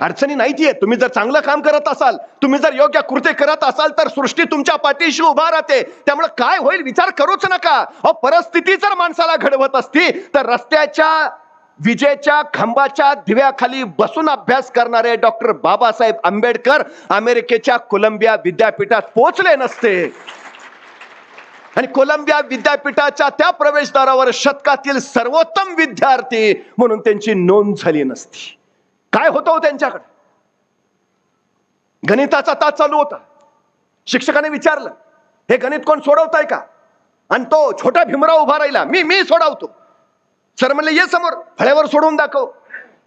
अडचणी नाहीत येत तुम्ही जर चांगलं काम करत असाल तुम्ही जर योग्य कृत्य करत असाल तर सृष्टी तुमच्या पाठीशी उभा राहते. त्यामुळे काय होईल विचार करूच नका. अहो परिस्थिती जर माणसाला घडवत असती तर रस्त्याच्या विजेच्या खांबाच्या दिव्याखाली बसून अभ्यास करणारे डॉक्टर बाबासाहेब आंबेडकर अमेरिकेच्या कोलंबिया विद्यापीठात पोहोचले नसते. आणि कोलंबिया विद्यापीठाच्या त्या प्रवेशद्वारावर शतकातील सर्वोत्तम विद्यार्थी म्हणून त्यांची नोंद झाली नसती. काय होतं हो त्यांच्याकडे? गणिताचा तास चालू होता. शिक्षकाने विचारलं हे गणित कोण सोडवताय का? आणि तो छोटा भीमराव उभा राहिला मी मी सोडवतो. सर म्हणले ये समोर फळ्यावर सोडवून दाखव.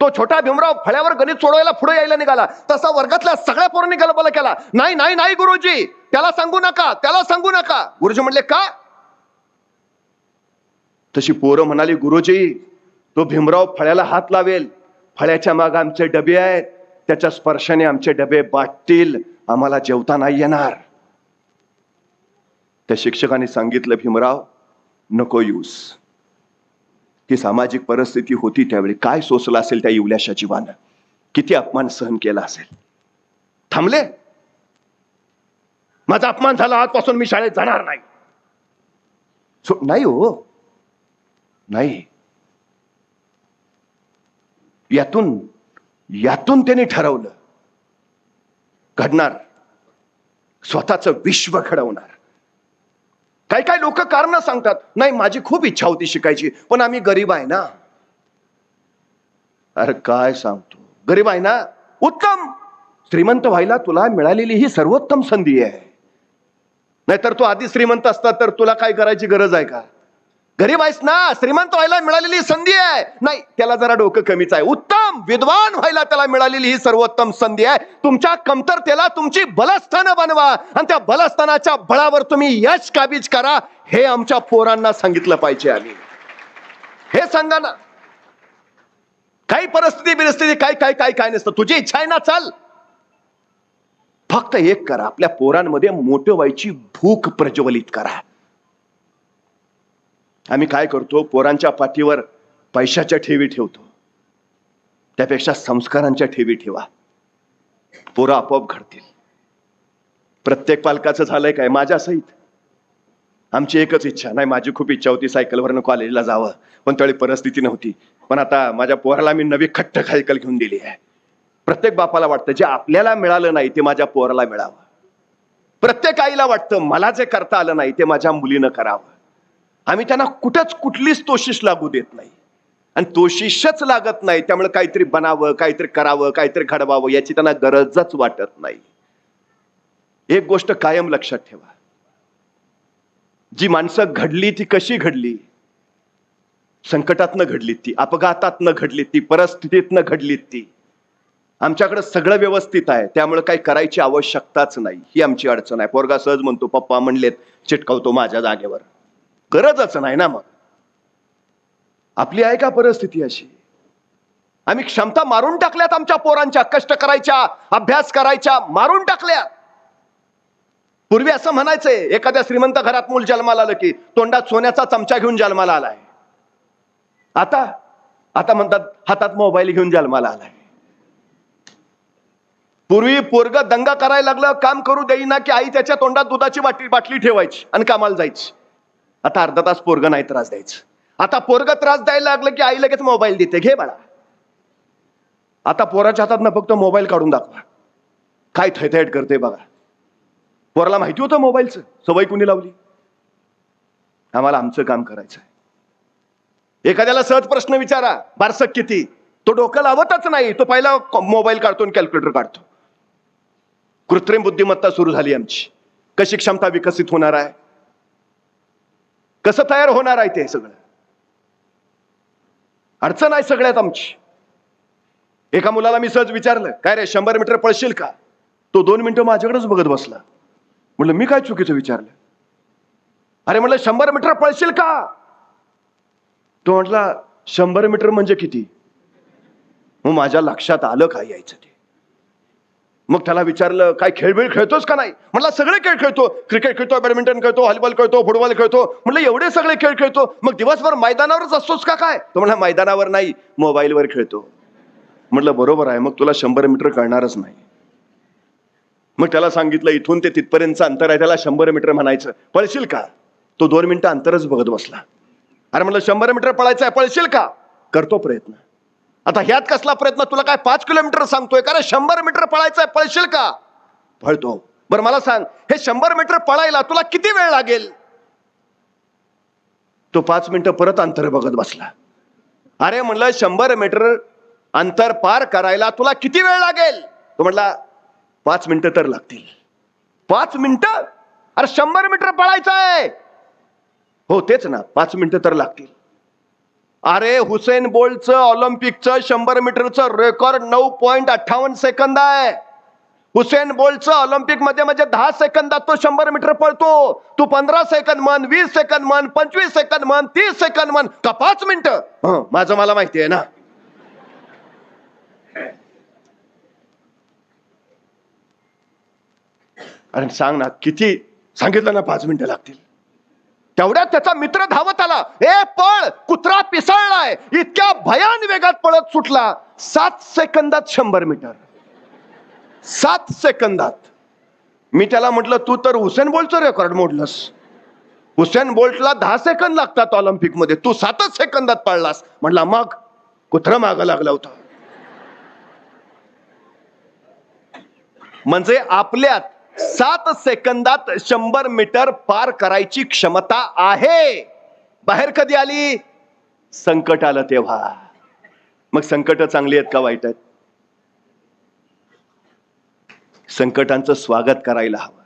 तो छोटा भीमराव फळ्यावर गणित सोडवायला पुढे यायला निघाला. तसा वर्गातल्या सगळ्या पोरांनी गलबला केला. नाही नाही नाही गुरुजी त्याला सांगू नका त्याला सांगू नका. गुरुजी म्हणले का? तशी पोरं म्हणाली गुरुजी तो भीमराव फळ्याला हात लावेल. फळ्याच्या माग आमचे डबे आहेत. त्याच्या स्पर्शाने आमचे डबे बाटतील. आम्हाला जेवता नाही येणार. त्या शिक्षकाने सांगितलं भीमराव नको यूस ती सामाजिक परिस्थिती होती त्यावेळी. काय सोसलं असेल त्या इवल्याशा जीवानं किती अपमान सहन केला असेल? थांबले? माझा अपमान झाला आजपासून मी शाळेत जाणार नाही. नाही हो. नाही. यातून यातून त्यांनी ठरवलं. घडणार. स्वतःच विश्व घडवणार. काही काही लोक कारण सांगतात नाही माझी खूप इच्छा होती शिकायची पण आम्ही गरीब आहे ना. अरे काय सांगतो? गरीब आहे ना? उत्तम! श्रीमंत व्हायला तुला मिळालेली ही सर्वोत्तम संधी आहे. नाहीतर तू आधी श्रीमंत असता तर तुला काय करायची गरज आहे का? गरीब आहेस ना श्रीमंत व्हायला मिळालेली संधी आहे. नाही त्याला जरा डोकं कमीच आहे. उत्तम विद्वान व्हायला त्याला मिळालेली ही सर्वोत्तम संधी आहे. तुमच्या कमतरतेला तुमची बलस्थानं बनवा आणि त्या बलस्थानाच्या बळावर तुम्ही यश काबीज करा हे आमच्या पोरांना सांगितलं पाहिजे आम्ही. हे सांगा ना. काही परिस्थिती बिरस्थिती काय काय काय काय नसतं. तुझी इच्छा आहे ना चाल. फक्त एक करा. आपल्या पोरांमध्ये मोठं व्हायची भूक प्रज्वलित करा. आम्ही काय करतो? पोरांच्या पाठीवर पैशाच्या ठेवी ठेवतो. त्यापेक्षा संस्कारांच्या ठेवी ठेवा. पोरं आपोआप घडतील. प्रत्येक पालकाचं झालंय काय? माझ्या सहित. आमची एकच इच्छा. नाही माझी खूप इच्छा होती सायकलवरनं कॉलेजला जावं. पण त्यावेळी परिस्थिती नव्हती. पण आता माझ्या पोराला मी नवी खट्ट सायकल घेऊन दिली आहे. प्रत्येक बापाला वाटतं जे आपल्याला मिळालं नाही ते माझ्या पोराला मिळावं. प्रत्येक आईला वाटतं मला जे करता आलं नाही ते माझ्या मुलीनं करावं. आम्ही त्यांना कुठंच कुठलीच तोशिष लागू देत नाही. आणि तोशिषच लागत नाही त्यामुळे काहीतरी बनावं काहीतरी करावं काहीतरी घडवावं याची त्यांना गरजच वाटत नाही. एक गोष्ट कायम लक्षात ठेवा. जी माणसं घडली ती कशी घडली? संकटातनं घडलीत ती अपघातातनं घडलीत ती परिस्थितीतनं घडलीत ती. आमच्याकडे सगळं व्यवस्थित आहे त्यामुळे काही करायची आवश्यकताच नाही ही आमची अडचण आहे. पोरगा सहज म्हणतो पप्पा म्हणलेत चिटकावतो माझ्या जागेवर. गरजच नाही ना मग. आपली आहे का परिस्थिती अशी? आम्ही क्षमता मारून टाकल्यात आमच्या पोरांच्या कष्ट करायच्या अभ्यास करायच्या मारून टाकल्यात. पूर्वी असं म्हणायचंय एखाद्या श्रीमंत घरात मूल जन्माला आलं की तोंडात सोन्याचा चमचा घेऊन जन्माला आलाय. आता आता म्हणतात हातात मोबाईल घेऊन जन्माला आलाय. पूर्वी पोरग दंगा करायला लागलं काम करू देईना की आई त्याच्या तोंडात दुधाची बाटली बाटली ठेवायची आणि कामाला जायची. आता अर्धा तास पोरग नाही त्रास द्यायचं. आता पोरग त्रास द्यायला लागलं की आई लगेच मोबाईल देते. घे बाळा. आता पोराच्या हातात ना फक्त मोबाईल काढून दाखवा. काय थैथैट करते बघा. पोराला माहिती होतं मोबाईलचं? सवय कुणी लावली? आम्हाला आमचं काम करायचं आहे. एखाद्याला सहज प्रश्न विचारा बारसक किती? तो डोकं लावतच नाही. तो पहिला मोबाईल काढतो आणि कॅल्क्युलेटर काढतो. कृत्रिम बुद्धिमत्ता सुरू झाली आमची. कशी क्षमता विकसित होणार आहे? कसं तयार होणार आहे ते सगळं? अडचण आहे सगळ्यात आमची. एका मुलाला मी सहज विचारलं काय रे शंभर मीटर पळशील का? तो दोन मिनिटं माझ्याकडेच बघत बसला. म्हटलं मी काय चुकीचं विचारलं? अरे म्हटलं शंभर मीटर पळशील का? तो म्हटला शंभर मीटर म्हणजे किती? मग माझ्या लक्षात आलं काय यायचं ते? मग त्याला विचारलं काय खेळबिळ खेळतोस का नाही? म्हटला सगळे खेळ खेळतो. क्रिकेट खेळतो बॅडमिंटन खेळतो हॉलीबॉल खेळतो फुटबॉल खेळतो. म्हटलं एवढे सगळे खेळ खेळतो. मग दिवसभर मैदानावरच असतोस का काय? तो म्हणला मैदानावर नाही मोबाईलवर खेळतो. म्हटलं बरोबर आहे. मग तुला शंभर मीटर कळणारच नाही. मग त्याला सांगितलं इथून ते तिथपर्यंतचं अंतर आहे त्याला शंभर मीटर म्हणायचं. पळशील का? तो दोन मिनिटं अंतरच बघत बसला. अरे म्हटलं शंभर मीटर पळायचं आहे पळशील का? करतो प्रयत्न. आता ह्यात कसला प्रयत्न? तुला काय पाच किलोमीटर सांगतोय कारण शंभर मीटर पळायचं आहे पळशील का? पळतो. बरं मला सांग हे शंभर मीटर पळायला तुला किती वेळ लागेल? तो पाच मिनिटं परत अंतर बघत बसला. अरे म्हणलं शंभर मीटर अंतर पार करायला तुला किती वेळ लागेल? तो म्हणला पाच मिनिटं तर लागतील. पाच मिनिटं? अरे शंभर मीटर पळायचं आहे हो तेच ना पाच मिनिटं तर लागतील. अरे हुसेन बोल्टचं ऑलिम्पिकचं शंभर मीटरचं रेकॉर्ड नऊ पॉईंट अठ्ठावन्न सेकंद आहे. हुसेन बोल्टचं ऑलिम्पिकमध्ये म्हणजे दहा सेकंदात तो शंभर मीटर पळतो. तू पंधरा सेकंद म्हण वीस सेकंद म्हण पंचवीस सेकंद म्हण तीस सेकंद म्हण का पाच मिनिट? माझं मला माहिती आहे ना. अरे सांग ना किती सांगितलं ना पाच मिनिटं लागतील? तेवढ्यात त्याचा मित्र धावत आला. ए पळ कुत्रा पिसाळलाय. इतक्या भयान वेगात पळत सुटला. सात सेकंदात शंभर मीटर. सात सेकंदात. मी त्याला म्हटलं तू तर हुसेन बोल्टचं रेकॉर्ड मोडलंस. हुसेन बोल्टला दहा सेकंद लागतात ऑलिम्पिकमध्ये. तू सातच सेकंदात पळलास. म्हटला मग कुत्रा माग लागला होता. म्हणजे आपल्यात सात सेकंदात शंभर मीटर पार करायची क्षमता आहे. बाहेर कधी आली? संकट आलं तेव्हा. मग संकट चांगली आहेत का वाईट आहेत? संकटांचं स्वागत करायला हवं.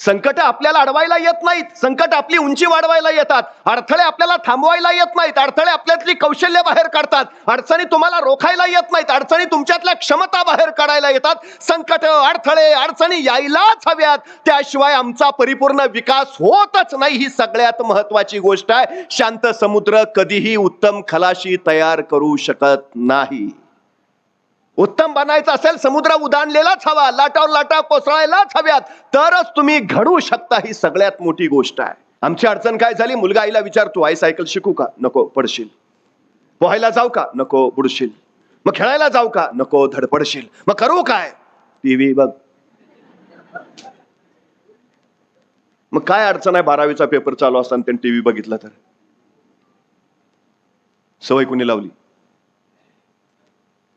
संकट आपल्याला अडवायला येत नाहीत. संकट आपली उंची वाढवायला येतात. अडथळे आपल्याला थांबवायला येत नाहीत. अडथळे आपल्यातली कौशल्य बाहेर काढतात. अडचणी तुम्हाला रोखायला येत नाहीत. अडचणी तुमच्यातल्या क्षमता बाहेर काढायला येतात. संकट अडथळे अडचणी यायलाच हव्यात. त्याशिवाय आमचा परिपूर्ण विकास होतच नाही. ही सगळ्यात महत्वाची गोष्ट आहे. शांत समुद्र कधीही उत्तम खलाशी तयार करू शकत नाही. उत्तम बनायचं असेल समुद्र उदाणलेलाच हवा लाटावर लाटा कोसळायलाच हव्यात. तरच तुम्ही घडू शकता ही सगळ्यात मोठी गोष्ट आहे. आमची अडचण काय झाली? मुलगा आईला विचारतो आई सायकल शिकू का? नको पडशील. पोहायला जाऊ का? नको बुडशील. मग खेळायला जाऊ का? नको धडपडशील. मग करू काय? टीव्ही बघ. मग काय अडचण आहे? बारावीचा पेपर चालू असताना त्यांनी टीव्ही बघितला तर. सवय कुणी लावली?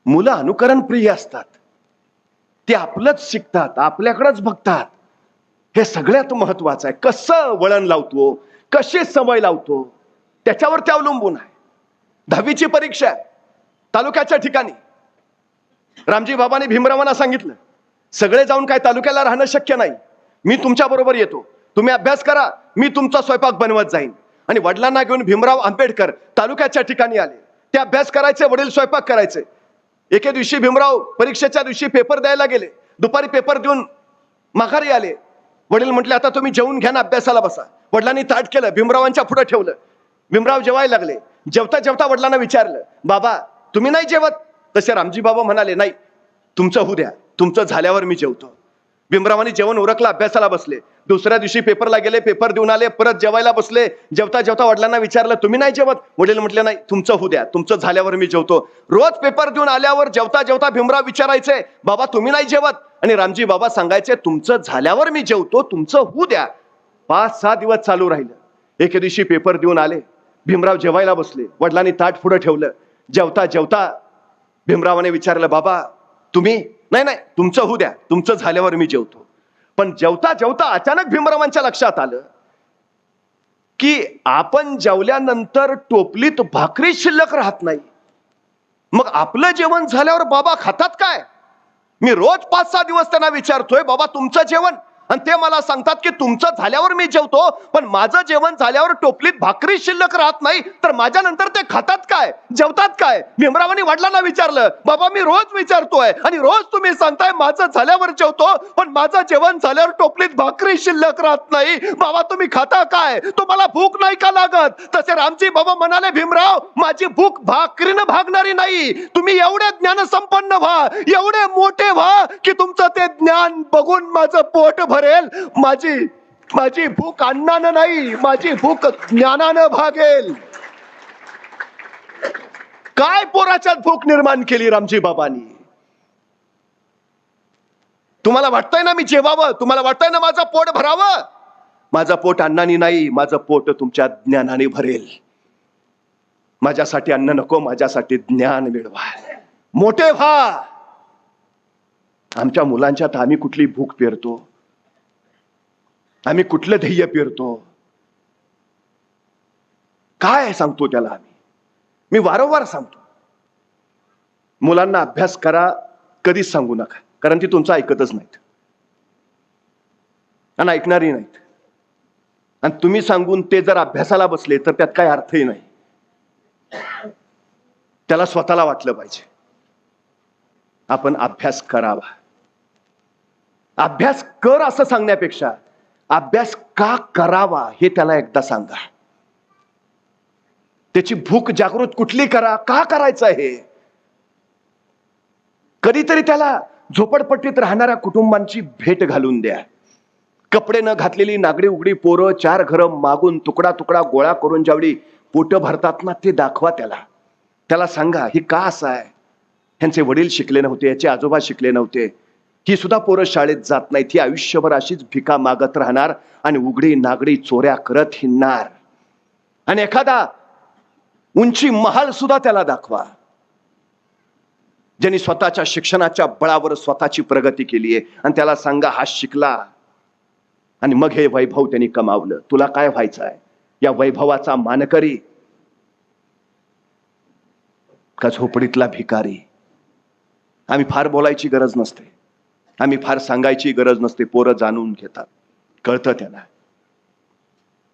मुलं अनुकरण प्रिय असतात. ते आपलंच शिकतात आपल्याकडंच बघतात. हे सगळ्यात महत्वाचं आहे. कसं वळण लावतो कशी सवय लावतो त्याच्यावर ते अवलंबून आहे. दहावीची परीक्षा आहे. तालुक्याच्या ठिकाणी. रामजी बाबांनी भीमरावांना सांगितलं सगळे जाऊन काय तालुक्याला राहणं शक्य नाही. मी तुमच्या बरोबर येतो. तुम्ही अभ्यास करा. मी तुमचा स्वयंपाक बनवत जाईन. आणि वडिलांना घेऊन भीमराव आंबेडकर तालुक्याच्या ठिकाणी आले. ते अभ्यास करायचे वडील स्वयंपाक करायचे. एके दिवशी भीमराव परीक्षेच्या दिवशी पेपर द्यायला गेले. दुपारी पेपर देऊन माघारी आले. वडील म्हटले आता तुम्ही जेवून घ्या ना अभ्यासाला बसा. वडिलांनी ताट केलं भीमरावांच्या पुढे ठेवलं. भीमराव जेवायला लागले. जेवता जेवता वडिलांना विचारलं बाबा तुम्ही नाही जेवत? तसे रामजी बाबा म्हणाले नाही तुमचं होऊ द्या. तुमचं झाल्यावर मी जेवतो. भीमरावांनी जेवण उरकलं अभ्यासाला बसले. दुसऱ्या दिवशी पेपरला गेले पेपर देऊन आले परत जेवायला बसले. जेवता जेवता वडिलांना विचारलं तुम्ही नाही जेवत? वडील म्हटले नाही तुमचं होऊ द्या तुमचं झाल्यावर मी जेवतो. रोज पेपर देऊन आल्यावर जेवता जेवता भीमराव विचारायचे बाबा तुम्ही नाही जेवत? आणि रामजी बाबा सांगायचे तुमचं झाल्यावर मी जेवतो तुमचं होऊ द्या. पाच सहा दिवस चालू राहिलं. एके दिवशी पेपर देऊन आले. भीमराव जेवायला बसले. वडिलांनी ताट पुढे ठेवलं. जेवता जेवता भीमरावाने विचारलं बाबा तुम्ही नाही नाही तुमचं होऊ द्या. तुमचं झाल्यावर मी जेवतो. पण जेवता जेवता अचानक भीमरावांच्या लक्षात आलं की आपण जेवल्यानंतर टोपलीत भाकरी शिल्लक राहत नाही. मग आपलं जेवण झाल्यावर बाबा खातात काय? मी रोज पाच सहा दिवस त्यांना विचारतोय बाबा तुमचं जेवण आणि ते मला सांगतात की तुमचं झाल्यावर मी जेवतो पण माझं जेवण झाल्यावर टोपलीत भाकरी शिल्लक राहत नाही तर माझ्या नंतर ते खातात काय? जेवतात काय? भीमरावांनी वडिलांना विचारलं बाबा मी रोज विचारतोय आणि रोज तुम्ही सांगताय माझं झाल्यावर जेवतो पण माझं जेवण झाल्यावर टोपलीत भाकरी शिल्लक राहत नाही. बाबा तुम्ही खाता काय? तुम्हाला भूक नाही का लागत? तसे रामजी बाबा म्हणाले भीमराव माझी भूक भाकरीनं भागणारी नाही. तुम्ही एवढे ज्ञान संपन्न व्हा एवढे मोठे व्हा की तुमचं ते ज्ञान बघून माझं पोट भरेल. माझी माझी भूक अन्नानं नाही माझी भूक ज्ञानानं भागेल. काय पोराच्यात भूक निर्माण केली रामजी बाबांनी? तुम्हाला वाटतंय ना मी जेवावं? तुम्हाला वाटतंय ना माझं पोट भरावं? माझं पोट अन्नानी नाही माझं पोट तुमच्या ज्ञानाने भरेल. माझ्यासाठी अन्न नको माझ्यासाठी ज्ञान मिळवा. मोठे व्हा. आमच्या मुलांच्यात आम्ही कुठली भूक पेरतो? आम्ही कुठलं ध्येय पेरतो? काय सांगतो त्याला आम्ही? मी वारंवार सांगतो. मुलांना अभ्यास करा कधीच सांगू नका कारण ती तुमचं ऐकतच नाहीत. आणि ऐकणारी नाहीत. आणि तुम्ही सांगून ते जर अभ्यासाला बसले तर त्यात काय अर्थही नाही. त्याला स्वतःला वाटलं पाहिजे. आपण अभ्यास करावा. अभ्यास कर असं सांगण्यापेक्षा अभ्यास का करावा हे त्याला एकदा सांगा. त्याची भूक जागृत कुठली करा का करायचं आहे? कधीतरी त्याला झोपडपट्टीत राहणाऱ्या कुटुंबांची भेट घालून द्या. कपडे न घातलेली नागडी उघडी पोरं चार घरं मागून तुकडा तुकडा गोळा करून ज्यावेळी पोट भरतात ना ते दाखवा त्याला. त्याला सांगा ही का असं आहे? ह्यांचे वडील शिकले नव्हते याचे आजोबा शिकले नव्हते. ही सुद्धा पोरं शाळेत जात नाही ती आयुष्यभर अशीच भिका मागत राहणार आणि उघडी नागडी चोऱ्या करत हिंडणार. आणि एखादा उंची महाल सुद्धा त्याला दाखवा. ज्यांनी स्वतःच्या शिक्षणाच्या बळावर स्वतःची प्रगती केली आहे आणि त्याला सांगा हा शिकला. आणि मग हे वैभव त्यांनी कमावलं. तुला काय व्हायचं आहे? या वैभवाचा मानकरी. का झोपडीतला भिकारी? आम्ही फार बोलायची गरज नसते. आम्ही फार सांगायची गरज नसते पोरं जाणून घेतात. कळतं त्यांना.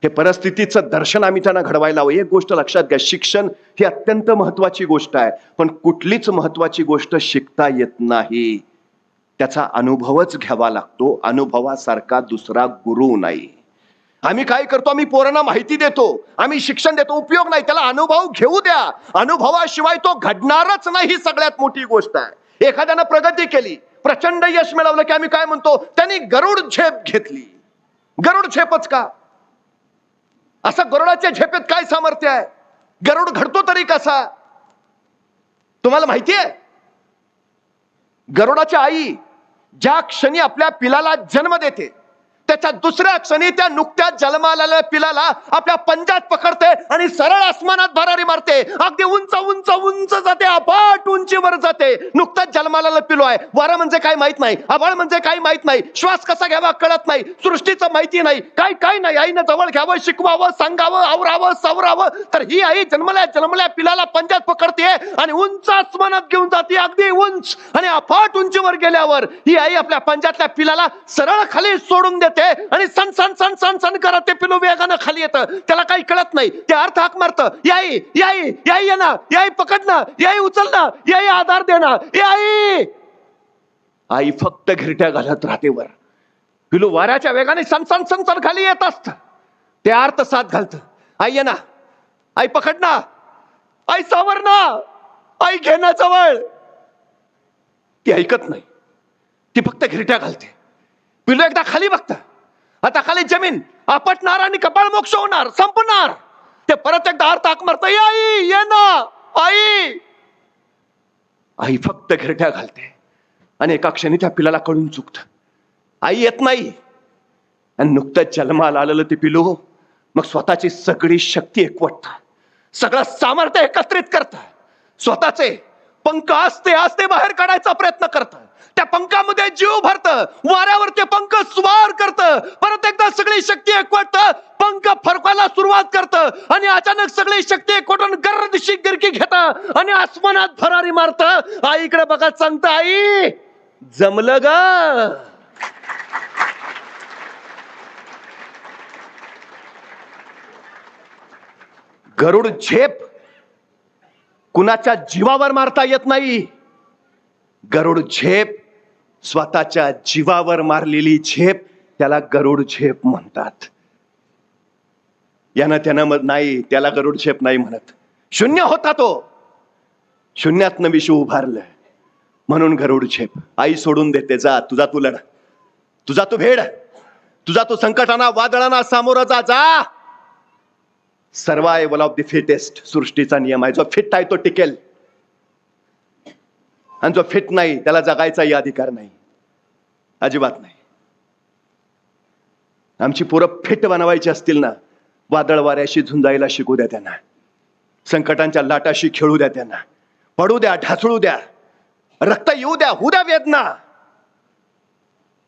हे परिस्थितीचं दर्शन आम्ही त्यांना घडवायला हवं. एक गोष्ट लक्षात घ्या शिक्षण ही अत्यंत महत्वाची गोष्ट आहे. पण कुठलीच महत्वाची गोष्ट शिकता येत नाही. त्याचा अनुभवच घ्यावा लागतो. अनुभवासारखा दुसरा गुरु नाही. आम्ही काय करतो? आम्ही पोरांना माहिती देतो. आम्ही शिक्षण देतो. उपयोग नाही. त्याला अनुभव घेऊ द्या. अनुभवाशिवाय तो घडणारच नाही ही सगळ्यात मोठी गोष्ट आहे. एखाद्यानं प्रगती केली. प्रचंड यश मिळवलं की आम्ही काय म्हणतो? त्यांनी गरुड झेप घेतली. गरुड झेपच का? असं गरुडाच्या झेपेत काय सामर्थ्य आहे? गरुड घडतो तरी कसा? तुम्हाला माहिती आहे? गरुडाची आई ज्या क्षणी आपल्या पिलाला जन्म देते त्याच्या दुसऱ्या क्षणी त्या नुकत्याच जन्माला पिलाला आपल्या पंजात पकडते आणि सरळ आसमानात भरारी मारते. अगदी उंच उंच उंच जाते अपाट उंचीवर जाते. नुकताच जन्माला पिलो आहे. वारा म्हणजे काय माहीत नाही. आभाळ म्हणजे काय माहीत नाही. श्वास कसा घ्यावा कळत नाही. सृष्टीचं माहिती नाही. काय काय नाही. आईनं जवळ घ्यावं शिकवावं सांगावं आवरावं सावरावं. तर ही आई जन्मल्या जन्मल्या पिलाला पंजात पकडते आणि उंच आसमानात घेऊन जाते. अगदी उंच आणि अफाट उंचीवर गेल्यावर ही आई आपल्या पंजातल्या पिलाला सरळ खाली सोडून देते. आणि सण सण सण सण सण करत ते पिलू वेगानं खाली येतं. त्याला काही कळत नाही. ते अर्थ हाक मारतं. याई याई याई ये याई पकडणं. याई उचलणं. याई आधार देणं. याई! आई फक्त घिरट्या घालत राहते वर. पिलू वाऱ्याच्या वेगाने सण सण सण सण खाली येत असत. ते अर्थ साथ घालत. आई ये ना. आई पकडना आई सावर आई घेणं जवळ. ती ऐकत नाही. ती फक्त घिरट्या घालते. पिलू एकदा खाली बघतं. आता खाली जमीन. आपटणार आणि कपाळ मोक्ष होणार संपणार. ते परत एकदा अर्थ आक मारत आई ये ना आई. आई फक्त घिरट्या घालते आणि एका क्षणी त्या पिलाला कळून चुकत. आई येत नाही. आणि नुकतंच जन्माला आलेलं ते पिलू मग स्वतःची सगळी शक्ती एकवटत. सगळं सामर्थ्य एकत्रित करत. स्वतःचे पंख असते असते बाहेर काढायचा प्रयत्न करत. त्या पंखामध्ये जीव भरत. वाऱ्यावर ते पंख स्वार करत. परत एकदा सगळी शक्ती एकवटत. पंख फरकायला सुरुवात करत. आणि अचानक सगळी शक्ती एकवटून गर्रदिशी गिरकी घेत. आणि आसमानात भरारी मारत. आईकडे बघत सांगत आई जमलं ग. गरुड झेप कुणाच्या जीवावर मारता येत नाही. गरुड झेप स्वतःच्या जीवावर मारलेली झेप त्याला गरुड झेप म्हणतात. यानं त्यानं नाही त्याला गरुड झेप नाही म्हणत. शून्य होता तो. शून्यात विश्व उभारलं. म्हणून गरुड झेप. आई सोडून देते जा तुझा तू लढ. तुझा तू भेड. तुझा तू संकटाना वादळाना सामोरं जा जा. सर्वायवल ऑफ द फिटेस्ट सृष्टीचा नियम आहे. जो फिट आहे तो टिकेल. आणि जो फिट नाही त्याला जगायचाही अधिकार नाही. अजिबात नाही. आमची पोरं फिट बनवायची असतील ना वादळ वाऱ्याशी झुंजायला शिकू द्या त्यांना. संकटांच्या लाटाशी खेळू द्या त्यांना. पडू द्या ढासळू द्या. रक्त येऊ द्या होऊ द्या वेदना.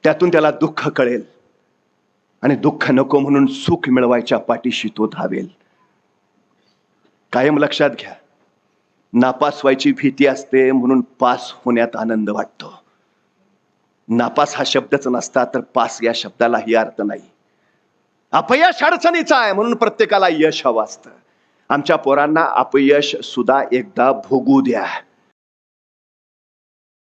त्यातून त्याला दुःख कळेल. आणि दुःख नको म्हणून सुख मिळवायच्या पाठीशी तो धावेल. कायम लक्षात घ्या. नापास व्हायची भीती असते म्हणून पास होण्यात आनंद वाटतो. नापास हा शब्दच नसता तर पास या शब्दालाही अर्थ नाही. अपयश अडचणीचा आहे म्हणून प्रत्येकाला यश हवं असतं. आमच्या पोरांना अपयश सुद्धा एकदा भोगू द्या.